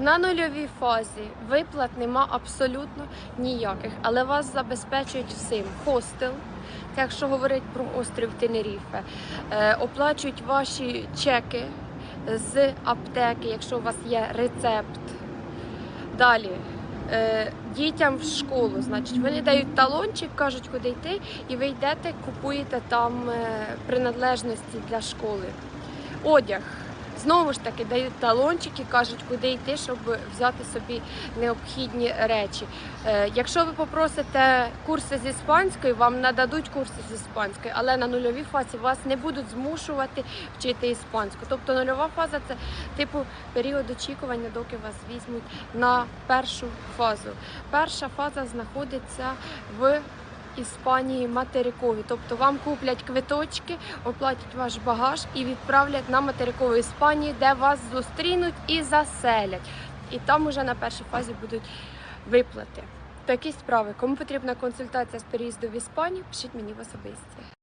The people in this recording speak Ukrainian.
На нульовій фазі виплат нема абсолютно ніяких, але вас забезпечують всім. Хостел, це якщо говорить про острів Тенеріфе, е, оплачують ваші чеки з аптеки, якщо у вас є рецепт. Далі. е, Дітям в школу, значить, вони дають талончик, кажуть, куди йти, і ви йдете, купуєте там е, принадлежності для школи. Одяг. Знову ж таки дають талончики, кажуть, куди йти, щоб взяти собі необхідні речі. Е, якщо ви попросите курси з іспанської, вам нададуть курси з іспанської, але на нульовій фазі вас не будуть змушувати вчити іспанську. Тобто нульова фаза це типу період очікування, доки вас візьмуть на першу фазу. Перша фаза знаходиться в Іспанії материкові, тобто вам куплять квиточки, оплатять ваш багаж і відправлять на материкову Іспанію, де вас зустрінуть і заселять. І там уже на першій фазі будуть виплати. Такі справи. Кому потрібна консультація з переїзду в Іспанію, пишіть мені в особисті.